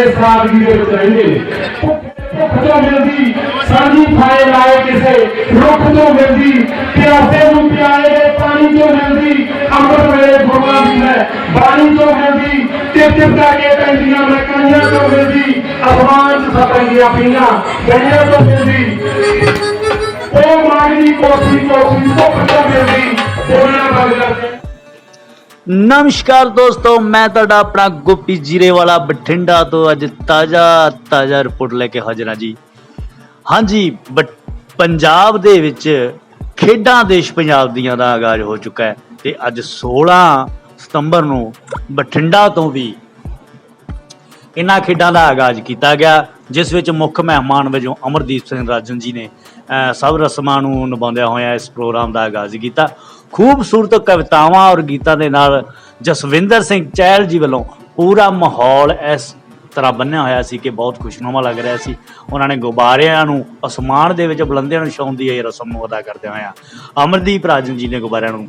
ਬੜੇ ਸਾਦਗੀ ਦੇ ਵਿੱਚ ਰਹਿੰਦੇ ਨੇ ਭੁੱਖ ਤੋਂ ਮਿਲਦੀ ਸਾਂਝੀ ਖਾਏ ਲਾਏ ਕਿਸੇ ਰੁੱਖ ਤੋਂ ਮਿਲਦੀ ਪਿਆਸੇ ਨੂੰ ਪਿਆਏ ਦੇ ਪਾਣੀ ਤੋਂ ਮਿਲਦੀ ਅੰਮ੍ਰਿਤ ਵੇਲੇ ਗੁਰੂਆਂ ਦੀ ਹੈ ਬਾਣੀ ਤੋਂ ਮਿਲਦੀ ਟਿਪ ਟਿਪ ਕਰਕੇ ਪੈਂਦੀਆਂ ਮਕਣੀਆਂ ਤੋਂ ਮਿਲਦੀ ਅਸਮਾਨ ਚ ਸਪੰਗੀਆਂ ਪੀਆਂ ਗੰਨਿਆਂ ਤੋਂ ਮਿਲਦੀ ਉਹ ਮਾਗਦੀ ਕੋਠੀ ਕੋਠੀ ਭੁੱਖ ਤੋਂ ਮਿਲਦੀ ਉਹਨਾਂ ਬਗਲਾ ਤੇ ਨਮਸਕਾਰ ਦੋਸਤੋ ਮੈਂ ਤੁਹਾਡਾ ਆਪਣਾ ਗੋਪੀ ਜੀਰੇ ਵਾਲਾ ਬਠਿੰਡਾ ਤੋਂ ਅੱਜ ਤਾਜ਼ਾ ਤਾਜ਼ਾ ਰਿਪੋਰਟ ਲੈ ਕੇ ਹਾਜ਼ਰ ਹਾਂ ਜੀ। ਹਾਂਜੀ ਬਟ ਪੰਜਾਬ ਦੇ ਵਿੱਚ ਖੇਡਾਂ ਦੇਸ਼ ਪੰਜਾਬ ਦੀਆਂ ਦਾ ਆਗਾਜ਼ ਹੋ ਚੁੱਕਾ ਹੈ ਤੇ ਅੱਜ 16 ਸਤੰਬਰ ਨੂੰ ਬਠਿੰਡਾ ਤੋਂ ਵੀ ਇਹਨਾਂ ਖੇਡਾਂ ਦਾ ਆਗਾਜ਼ ਕੀਤਾ ਗਿਆ ਜਿਸ ਵਿੱਚ ਮੁੱਖ ਮਹਿਮਾਨ ਵਜੋਂ ਅਮਰਦੀਪ ਸਿੰਘ ਰਾਜਨ ਜੀ ਨੇ ਅਹ, ਸਭ ਰਸਮਾਂ ਨੂੰ ਨਿਭਾਉਂਦਿਆਂ ਹੋਇਆ ਇਸ ਪ੍ਰੋਗਰਾਮ ਦਾ ਆਗਾਜ਼ ਕੀਤਾ। ਖੂਬਸੂਰਤ ਕਵਿਤਾਵਾਂ ਔਰ ਗੀਤਾਂ ਦੇ ਨਾਲ ਜਸਵਿੰਦਰ ਸਿੰਘ ਚਹਿਲ ਜੀ ਵੱਲੋਂ ਪੂਰਾ ਮਾਹੌਲ ਇਸ ਤਰ੍ਹਾਂ ਬੰਨਿਆ ਹੋਇਆ ਸੀ ਕਿ ਬਹੁਤ ਖੁਸ਼ਨੁਮਾ ਲੱਗ ਰਿਹਾ ਸੀ। ਉਹਨਾਂ ਨੇ ਗੁਬਾਰਿਆਂ ਨੂੰ ਅਸਮਾਨ ਦੇ ਵਿੱਚ ਬੁਲੰਦੀਆਂ ਨੂੰ ਛਾਉਂਦੀ ਇਹ ਰਸਮ ਨੂੰ ਅਦਾ ਕਰਦੇ ਹੋਇਆ ਅਮਰਦੀਪ ਰਾਜਨ ਜੀ ਨੇ ਗੁਬਾਰਿਆਂ ਨੂੰ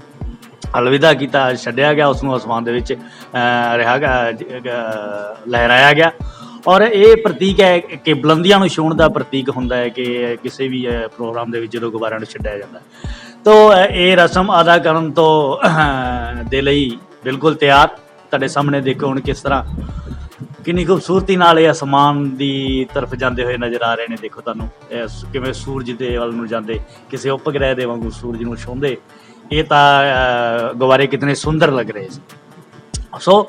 ਅਲਵਿਦਾ ਕੀਤਾ, ਛੱਡਿਆ ਗਿਆ, ਉਸ ਨੂੰ ਅਸਮਾਨ ਦੇ ਵਿੱਚ ਰਿਹਾ ਲਹਿਰਾਇਆ ਗਿਆ। ਔਰ ਇਹ ਪ੍ਰਤੀਕ ਹੈ ਕਿ ਬੁਲੰਦੀਆਂ ਨੂੰ ਛੂਹਣ ਦਾ ਪ੍ਰਤੀਕ ਹੁੰਦਾ ਹੈ ਕਿ ਕਿਸੇ ਵੀ ਪ੍ਰੋਗਰਾਮ ਦੇ ਵਿੱਚ ਜਦੋਂ ਗੁਬਾਰਿਆਂ ਨੂੰ ਛੱਡਿਆ ਜਾਂਦਾ ਤੋ ਇਹ ਰਸਮ ਅਦਾ ਕਰਨ ਤੋਂ ਦੇ ਲਈ ਬਿਲਕੁਲ ਤਿਆਰ। ਤੁਹਾਡੇ ਸਾਹਮਣੇ ਦੇਖੋ ਹੁਣ ਕਿਸ ਤਰ੍ਹਾਂ ਕਿੰਨੀ ਖੂਬਸੂਰਤੀ ਨਾਲ ਇਹ ਅਸਮਾਨ ਦੀ ਤਰਫ ਜਾਂਦੇ ਹੋਏ ਨਜ਼ਰ ਆ ਰਹੇ ਨੇ। ਦੇਖੋ ਤੁਹਾਨੂੰ ਕਿਵੇਂ ਸੂਰਜ ਦੇ ਵੱਲ ਨੂੰ ਜਾਂਦੇ ਕਿਸੇ ਉਪਗ੍ਰਹਿ ਦੇ ਵਾਂਗੂ ਸੂਰਜ ਨੂੰ ਛੋਂਦੇ ਇਹ ਤਾਂ ਅਹ, ਗੁਬਾਰੇ ਕਿਤਨੇ ਸੁੰਦਰ ਲੱਗ ਰਹੇ ਸੀ। ਸੋ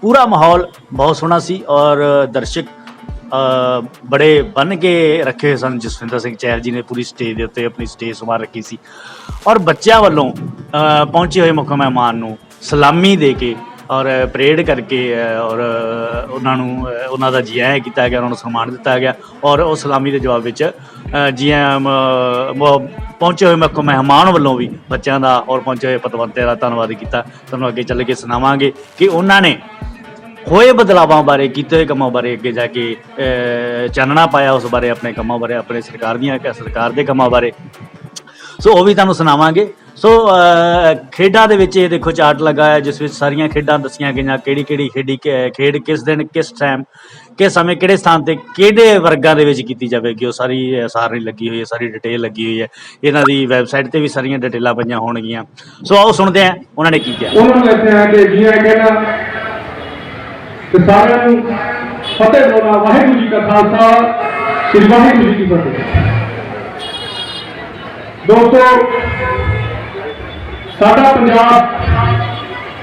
ਪੂਰਾ ਮਾਹੌਲ ਬਹੁਤ ਸੋਹਣਾ ਸੀ ਔਰ ਦਰਸ਼ਕ ਬੜੇ ਬਨ ਕੇ ਰੱਖੇ ਹੋਏ ਸਨ ਜਸਵਿੰਦਰ ਸਿੰਘ ਚਹਿਲ ਜੀ ਨੇ ਪੂਰੀ ਸਟੇਜ ਦੇ ਉੱਤੇ ਆਪਣੀ ਸਟੇਜ ਸੰਭਾਲ ਰੱਖੀ ਸੀ। ਔਰ ਬੱਚਿਆਂ ਵੱਲੋਂ ਪਹੁੰਚੇ ਹੋਏ ਮੁੱਖ ਮਹਿਮਾਨ ਨੂੰ ਸਲਾਮੀ ਦੇ ਕੇ ਔਰ ਪਰੇਡ ਕਰਕੇ ਔਰ ਉਹਨਾਂ ਨੂੰ ਉਹਨਾਂ ਦਾ ਜੀ ਕੀਤਾ ਗਿਆ ਉਹਨਾਂ ਨੂੰ ਸਨਮਾਨ ਦਿੱਤਾ ਗਿਆ ਔਰ ਉਹ ਸਲਾਮੀ ਦੇ ਜਵਾਬ ਵਿੱਚ ਅ, ਪਹੁੰਚੇ ਹੋਏ ਮੁੱਖ ਮਹਿਮਾਨ ਵੱਲੋਂ ਵੀ ਬੱਚਿਆਂ ਦਾ ਔਰ ਪਹੁੰਚੇ ਹੋਏ ਪਤਵੰਤਿਆਂ ਦਾ ਧੰਨਵਾਦ ਕੀਤਾ। ਤੁਹਾਨੂੰ ਅੱਗੇ ਚੱਲ ਕੇ ਸੁਣਾਵਾਂਗੇ ਕਿ ਉਹਨਾਂ ਨੇ ਹੋਏ ਬਦਲਾਵਾਂ ਬਾਰੇ ਕੀਤੇ ਹੋਏ ਕੰਮਾਂ ਬਾਰੇ ਅੱਗੇ ਜਾ ਕੇ ਚਾਨਣਾ ਪਾਇਆ ਉਸ ਬਾਰੇ ਆਪਣੇ ਕੰਮਾਂ ਬਾਰੇ ਆਪਣੇ ਸਰਕਾਰ ਦੀਆਂ ਸਰਕਾਰ ਦੇ ਕੰਮਾਂ ਬਾਰੇ। ਸੋ ਉਹ ਵੀ ਤੁਹਾਨੂੰ ਸੁਣਾਵਾਂਗੇ। ਸੋ ਖੇਡਾਂ ਦੇ ਵਿੱਚ ਇਹ ਦੇਖੋ ਚਾਰਟ ਲੱਗਾ ਹੈ ਜਿਸ ਵਿੱਚ ਸਾਰੀਆਂ ਖੇਡਾਂ ਦੱਸੀਆਂ ਗਈਆਂ ਕਿਹੜੀ ਕਿਹੜੀ ਖੇਡੀ ਕਿ- ਖੇਡ ਕਿਸ ਦਿਨ ਕਿਸ ਟਾਈਮ ਕਿਸ ਸਮੇਂ ਕਿਹੜੇ ਸਥਾਨ ਤੇ ਕਿਹੜੇ ਵਰਗਾਂ ਦੇ ਵਿੱਚ ਕੀਤੀ ਜਾਵੇਗੀ। ਉਹ ਸਾਰੀ ਅਹ, ਲੱਗੀ ਹੋਈ ਹੈ ਸਾਰੀ ਡਿਟੇਲ ਲੱਗੀ ਹੋਈ ਹੈ। ਇਹਨਾਂ ਦੀ ਵੈਬਸਾਈਟ ਤੇ ਵੀ ਸਾਰੀਆਂ ਡਿਟੇਲਾਂ ਪਈਆਂ ਹੋਣਗੀਆਂ। ਸੋ ਆਓ ਸੁਣਦੇ ਹਾਂ ਉਹਨਾਂ ਨੇ ਕੀ ਕਿਹਾ। ਉਹਨਾਂ ਨੂੰ ਇੱਥੇ ਆ ਕੇ ਜੀਆਂ ਕਹਿਣਾ ਤੇ ਸਾਰਿਆਂ ਨੂੰ ਫਤਿਹ ਬੋਲਾ, ਵਾਹਿਗੁਰੂ ਜੀ ਕਾ ਖਾਲਸਾ, ਸ੍ਰੀ ਵਾਹਿਗੁਰੂ ਜੀ ਕੀ ਫਤਿਹ। ਦੋਸਤੋ, ਸਾਡਾ ਪੰਜਾਬ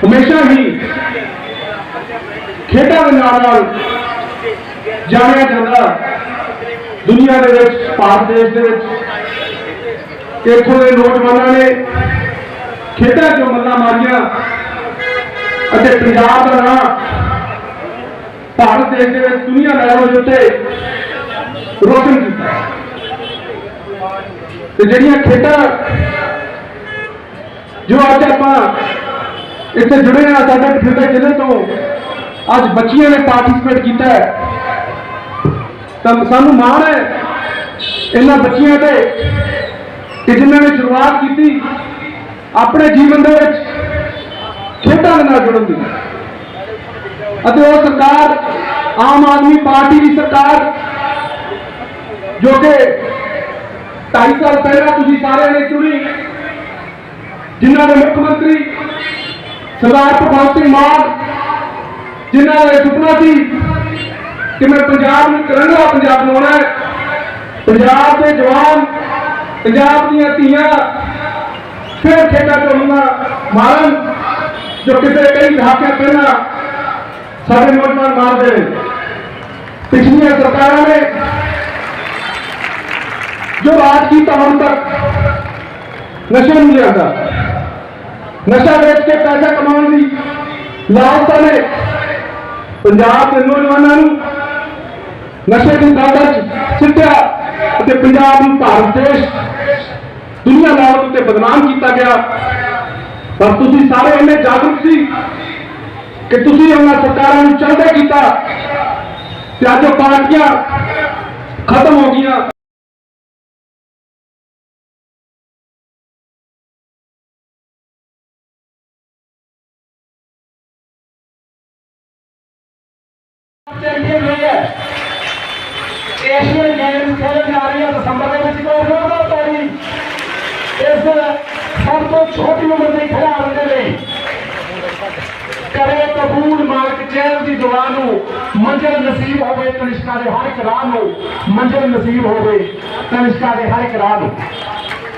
ਹਮੇਸ਼ਾ ਹੀ ਖੇਡਾਂ ਦੇ ਨਾਲ ਨਾਲ ਜਾਣਿਆ ਜਾਂਦਾ। ਦੁਨੀਆ ਦੇ ਵਿੱਚ, ਭਾਰਤ ਦੇਸ਼ ਦੇ ਵਿੱਚ, ਇੱਥੋਂ ਦੇ ਨੌਜਵਾਨਾਂ ਨੇ ਖੇਡਾਂ 'ਚੋਂ ਮੱਲਾਂ ਮਾਰੀਆਂ ਅਤੇ ਪੰਜਾਬ ਦਾ ਨਾਮ ਦੇਸ਼ ਦੇ ਵਿੱਚ ਦੁਨੀਆ ਲੈਵਲ ਉੱਤੇ ਰੋਸ਼ਨ ਕੀਤਾ। ਤੇ ਜਿਹੜੀਆਂ ਖੇਡਾਂ ਜੋ ਅੱਜ ਆਪਾਂ ਇੱਥੇ ਜੁੜੇ ਆ ਸਾਡੇ ਬਠਿੰਡਾ ਜ਼ਿਲ੍ਹੇ ਤੋਂ ਅੱਜ ਬੱਚੀਆਂ ਨੇ ਪਾਰਟਿਸਿਪੇਟ ਕੀਤਾ ਹੈ। ਤਾਂ ਸਾਨੂੰ ਮਾਣ ਹੈ ਇਹਨਾਂ ਬੱਚੀਆਂ ਤੇ ਕਿ ਜਿਨ੍ਹਾਂ ਨੇ ਸ਼ੁਰੂਆਤ ਕੀਤੀ ਆਪਣੇ ਜੀਵਨ ਦੇ ਵਿੱਚ ਖੇਡਾਂ ਦੇ ਨਾਲ ਜੁੜਨ ਦੀ। ਅਤੇ ਉਹ ਸਰਕਾਰ ਆਮ ਆਦਮੀ ਪਾਰਟੀ ਦੀ ਸਰਕਾਰ, ਜੋ ਕਿ 2.5 ਸਾਲ ਪਹਿਲਾਂ ਤੁਸੀਂ ਸਾਰਿਆਂ ਨੇ ਚੁਣੀ, ਜਿਨ੍ਹਾਂ ਦੇ ਮੁੱਖ ਮੰਤਰੀ ਸਰਦਾਰ ਭਗਵੰਤ ਸਿੰਘ ਮਾਨ, ਜਿਨ੍ਹਾਂ ਦਾ ਇਹ ਸੁਪਨਾ ਸੀ ਕਿ ਮੈਂ ਪੰਜਾਬ ਨੂੰ ਤਿਰੰਗਾ ਪੰਜਾਬ ਬਣਾਉਣਾ ਹੈ। ਪੰਜਾਬ ਦੇ ਜਵਾਨ, ਪੰਜਾਬ ਦੀਆਂ ਧੀਆਂ ਫਿਰ ਖੇਡਾਂ ਟੋਲੀਆਂ ਮਾਰਨ, ਜੋ ਕਿਤੇ ਕਈ ਦਹਾਕੇ ਪਹਿਲਾਂ ਸਾਡੇ ਨੌਜਵਾਨ ਮਾਰਦੇ ਨੇ। ਪਿਛਲੀਆਂ ਸਰਕਾਰਾਂ ਨੇ ਜੋ ਰਾਜ ਕੀਤਾ ਹੁਣ ਤੱਕ ਨਸ਼ੇ ਨੂੰ ਲਿਆਂਦਾ, ਨਸ਼ਾ ਵੇਚ ਕੇ ਪੈਸਾ ਕਮਾਉਣ ਦੀ ਲਾਲਸਾ ਨੇ ਪੰਜਾਬ ਦੇ ਨੌਜਵਾਨਾਂ ਨੂੰ ਨਸ਼ੇ ਦੀ ਦਾਦਾ ਚ ਸਿੱਟਿਆ ਅਤੇ ਪੰਜਾਬ ਨੂੰ ਭਾਰਤ ਦੇਸ਼, ਦੁਨੀਆ ਲੈਵਲ ਉੱਤੇ ਬਦਨਾਮ ਕੀਤਾ ਗਿਆ। ਪਰ ਤੁਸੀਂ ਸਾਰੇ ਇੰਨੇ ਜਾਗਰੂਕ ਸੀ ਕਿ ਤੁਸੀਂ ਉਹਨਾਂ ਸਰਕਾਰਾਂ ਨੂੰ ਚਲਦੇ ਕੀਤਾ ਤੇ ਅੱਜ ਉਹ ਪਾਰਟੀਆਂ ਖਤਮ ਹੋ ਗਈਆਂ ਚੈਂਪੀਅਨ ਹੋਈ ਹੈ ਏਸ਼ੀਅਨ ਗੇਮਸ ਖੇਡਣ ਜਾ ਰਹੀ ਹੈ ਦਸੰਬਰ ਦੇ ਵਿੱਚ ਕੋਈ ਜ਼ੋਰਦਾਰ ਤਾੜੀ ਇਸ ਸਭ ਤੋਂ ਛੋਟੀ ਉਮਰ ਦੇ ਖਿਡਾਰੀ ਦੇ ਲਈ ਕਰੇ ਕਬੂਲ ਮਾਲਕ ਚੈਨ ਦੀ ਦੁਆ ਨੂੰ। ਮੰਜ਼ਿਲ ਨਸੀਬ ਹੋਵੇ ਤਨਿਸ਼ਕਾ ਦੇ ਹਰ ਇੱਕ ਰਾਹ ਨੂੰ। ਮੰਜ਼ਿਲ ਨਸੀਬ ਹੋਵੇ ਤਨਿਸ਼ਕਾ ਦੇ ਹਰ ਇੱਕ ਰਾਹ ਨੂੰ।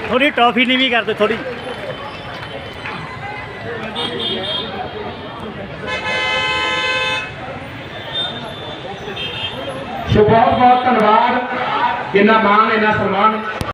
ਥੋੜੀ ਟੌਫੀ ਨੀਵੀਂ ਕਰਦੇ ਥੋੜੀ ਸੋ ਬਹੁਤ ਬਹੁਤ ਧੰਨਵਾਦ। ਇਹਨਾਂ ਮਾਣ ਇਹਨਾਂ ਸਨਮਾਨ।